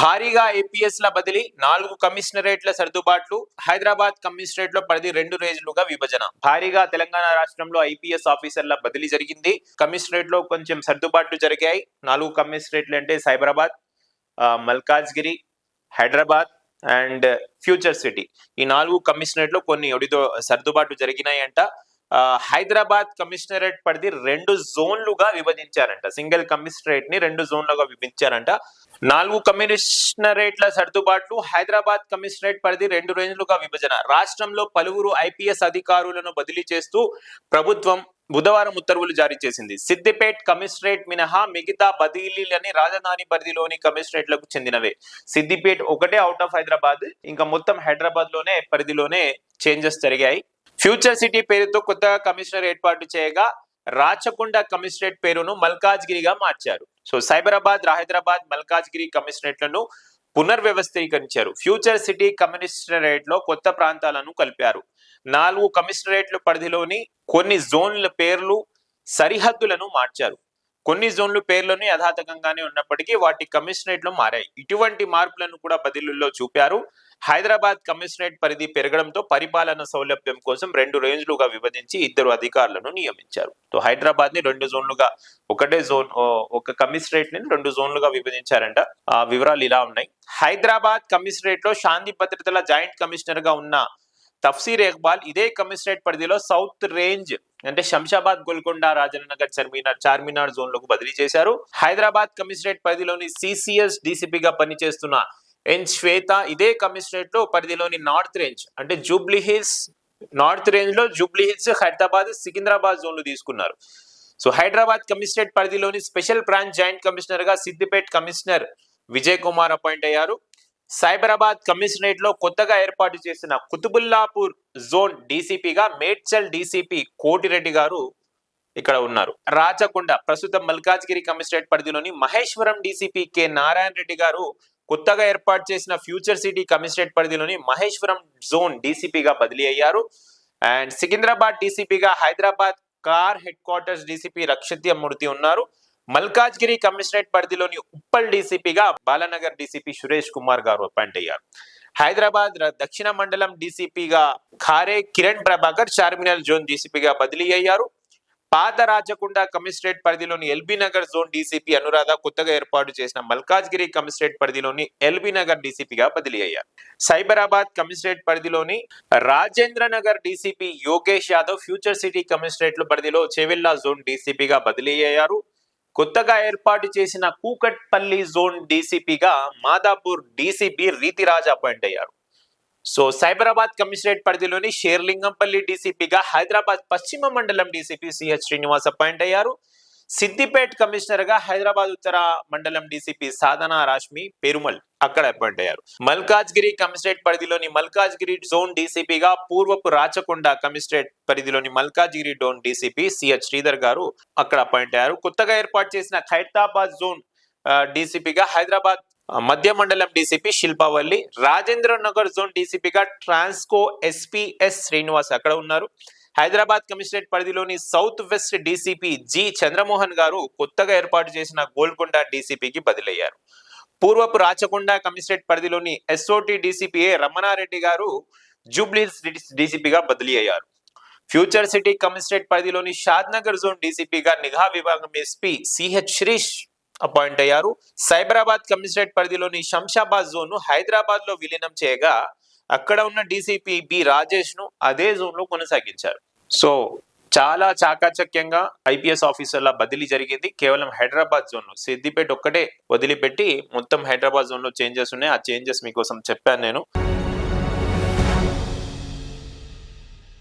భారీగా ఏపీఎస్ ల బదిలీ నాలుగు కమిషనరేట్ల సర్దుబాట్లు హైదరాబాద్ కమిషనరేట్లో పరిధి రెండు రేంజ్లుగా విభజన. భారీగా తెలంగాణ రాష్ట్రంలో ఐపీఎస్ ఆఫీసర్ల బదిలీ జరిగింది. కమిషనరేట్లో కొంచెం సర్దుబాట్లు జరిగాయి. నాలుగు కమిషనరేట్లు అంటే Cyberabad Malkajgiri Hyderabad and future city. ఈ నాలుగు కమిషనరేట్లో కొన్ని ఒడిదో సర్దుబాట్లు జరిగినాయంట. హైదరాబాద్ కమిషనరేట్ పరిధి రెండు జోన్లుగా విభజించారంట. సింగిల్ కమిషనరేట్ని రెండు జోన్లుగా విభజించారంట. నాలుగు కమిషనరేట్ల సర్దుబాట్లు హైదరాబాద్ కమిషనరేట్ పరిధి రెండు రేంజ్లుగా విభజన. రాష్ట్రంలో పలువురు ఐపీఎస్ అధికారులను బదిలీ చేస్తూ ప్రభుత్వం బుధవారం ఉత్తర్వులు జారీ చేసింది. సిద్దిపేట్ కమిషనరేట్ మినహా మిగతా బదిలీలని రాజధాని పరిధిలోని కమిషనరేట్లకు చెందినవే. సిద్దిపేట్ ఒకటే అవుట్ ఆఫ్ హైదరాబాద్ ఇంకా మొత్తం హైదరాబాద్లోనే పరిధిలోనే చేంజెస్ జరిగాయి. ఫ్యూచర్ సిటీ పేరుతో కొత్తగా కమిషనర్ ఏర్పాటు చేయగా రాచకొండ కమిషనరేట్ పేరును మల్కాజ్గిరిగా మార్చారు. సో సైబరాబాద్ హైదరాబాద్ మల్కాజ్గిరి కమిషనరేట్లను పునర్వ్యవస్థీకరించారు. ఫ్యూచర్ సిటీ కమిషనరేట్లో కొత్త ప్రాంతాలను కలిపారు. నాలుగు కమిషనరేట్ల పరిధిలోని కొన్ని జోన్ల పేర్లు సరిహద్దులను మార్చారు. కొన్ని జోన్లు పేర్లను యథాతకంగానే ఉన్నప్పటికీ వాటి కమిషనరేట్లు మారాయి. ఇటువంటి మార్పులను కూడా బదిలీల్లో చూపారు. హైదరాబాద్ కమిషనరేట్ పరిధి పెరగడంతో పరిపాలన సౌలభ్యం కోసం రెండు రేంజ్లుగా విభజించి ఇద్దరు అధికారులను నియమించారు. సో హైదరాబాద్ని రెండు జోన్లుగా ఒకటే జోన్ ఒక కమిషనరేట్ని రెండు జోన్లుగా విభజించారంట. ఆ వివరాలు ఇలా ఉన్నాయి. హైదరాబాద్ కమిషనరేట్లో శాంతి భద్రతల జాయింట్ కమిషనర్గా ఉన్న తఫ్సీర్ ఇక్బాల్ ఇదే కమిషనరేట్ పరిధిలో సౌత్ రేంజ్ అంటే శంషాబాద్ గోల్కొండ రాజనగర్ చార్మినార్ చార్మినార్ జోన్లోకి బదిలీ చేశారు. హైదరాబాద్ కమిషనరేట్ పరిధిలోని సిసిఎస్ డీసీపీగా పనిచేస్తున్న ఎన్ శ్వేత ఇదే కమిషనరేట్లో పరిధిలోని నార్త్ రేంజ్ అంటే జూబ్లీ హిల్స్ నార్త్ రేంజ్లో జూబ్లీ హిల్స్ హైదరాబాద్ సికింద్రాబాద్ జోన్లు తీసుకున్నారు. సో హైదరాబాద్ కమిషనరేట్ పరిధిలోని స్పెషల్ బ్రాంచ్ జాయింట్ కమిషనర్గా సిద్దిపేట్ కమిషనర్ విజయ్ కుమార్ అపాయింట్ అయ్యారు. సైబరాబాద్ కమిషనరేట్లో కొత్తగా ఏర్పాటు చేసిన కుతుబుల్లాపూర్ జోన్ డీసీపీగా మేడ్చల్ డీసీపీ కోటిరెడ్డి గారు ఇక్కడ ఉన్నారు. రాచకొండ ప్రస్తుతం మల్కాజ్గిరి కమిషనరేట్ పరిధిలోని మహేశ్వరం డీసీపీ కె నారాయణ రెడ్డి గారు కొత్తగా ఏర్పాటు చేసిన ఫ్యూచర్ సిటీ కమిషనరేట్ పరిధిలోని మహేశ్వరం జోన్ డీసీపీగా బదిలీ అయ్యారు. And Secunderabad డీసీపీగా Hyderabad car headquarters DCP Rakshithamurthy ఉన్నారు. మల్కాజ్గిరి కమిషనరేట్ పరిధిలోని ఉప్పల్ డీసీపీగా బాలనగర్ డీసీపీ సురేష్ కుమార్ గారు అపాయింట్ అయ్యారు హైదరాబాద్ దక్షిణ మండలం డీసీపీగా ఖారే కిరణ్ ప్రభాకర్ చార్మినల్ జోన్ డీసీపీగా బదిలీ అయ్యారు. పాత రాచకొండ కమిషనరేట్ పరిధిలోని LB Nagar zone DCP Anuradha కొత్తగా ఏర్పాటు చేసిన మల్కాజ్గిరి కమిషనరేట్ పరిధిలోని ఎల్బీ నగర్ డీసీపీగా బదిలీ అయ్యారు. సైబరాబాద్ కమిషనరేట్ పరిధిలోని Rajendra Nagar DCP Yogesh Yadav future city కమిషనరేట్ల పరిధిలో చెవెల్లా జోన్ డీసీపీగా బదిలీ అయ్యారు. కొత్తగా ఏర్పాటు చేసిన కూకట్పల్లి జోన్ డీసీపీగా మాదాపూర్ డీసీపీ రీతిరాజ్ అపాయింట్ అయ్యారు. సో సైబరాబాద్ కమిషనరేట్ పరిధిలోని షేర్లింగంపల్లి డీసీపీగా హైదరాబాద్ పశ్చిమ మండలం డీసీపీ సిహెచ్ శ్రీనివాస్ అపాయింట్ అయ్యారు. సిద్దిపేట్ కమిషనర్గా హైదరాబాద్ ఉత్తర మండలం డీసీపీ సాధన రాష్మి పెరుమల్ అక్కడ అపాయింట్ అయ్యారు. మల్కాజ్గిరి కమిషనరేట్ పరిధిలోని మల్కాజ్గిరి జోన్ డీసీపీగా పూర్వపు రాచకొండ కమిషనరేట్ పరిధిలోని Malkajgiri zone DCP CH Sridhar garu అక్కడ అపాయింట్ అయ్యారు. కొత్తగా ఏర్పాటు చేసిన ఖైరతాబాద్ జోన్ డీసీపీగా హైదరాబాద్ మధ్య మండలం డీసీపీ శిల్పావల్లి రాజేంద్ర నగర్ జోన్ డీసీపీగా ట్రాన్స్కో ఎస్పీఎస్ శ్రీనివాస్ అక్కడ ఉన్నారు. హైదరాబాద్ కమిషనరేట్ పరిధిలోని south west DCP G Chandramohan garu కొత్తగా ఏర్పాటు చేసిన గోల్కొండ డీసీపీకి బదిలయ్యారు. పూర్వపు రాచకొండ కమిషనరేట్ పరిధిలోని SOT DCP A Ramanareddy garu జూబ్లీస్ డీసీపీగా బదిలీ అయ్యారు ఫ్యూచర్ సిటీ కమిషనరేట్ పరిధిలోని షాద్ నగర్ జోన్ డీసీపీగా నిఘా విభాగం ఎస్పీ సిహెచ్ శిరీష్ అపాయింట్ అయ్యారు. సైబరాబాద్ కమిషనరేట్ పరిధిలోని శంషాబాద్ జోన్ను హైదరాబాద్లో విలీనం చేయగా అక్కడ ఉన్న డీసీపీ బి రాజేష్ను అదే జోన్లో కొనసాగించారు. సో చాలా చాకాచక్యంగా ఐపీఎస్ ఆఫీసర్ల బదిలీ జరిగింది. కేవలం హైదరాబాద్ జోన్లో. సిద్దిపేట ఒక్కటే వదిలిపెట్టి మొత్తం హైదరాబాద్ జోన్లో చేంజెస్ ఉన్నాయి. ఆ చేంజెస్ మీకోసం చెప్పాను నేను.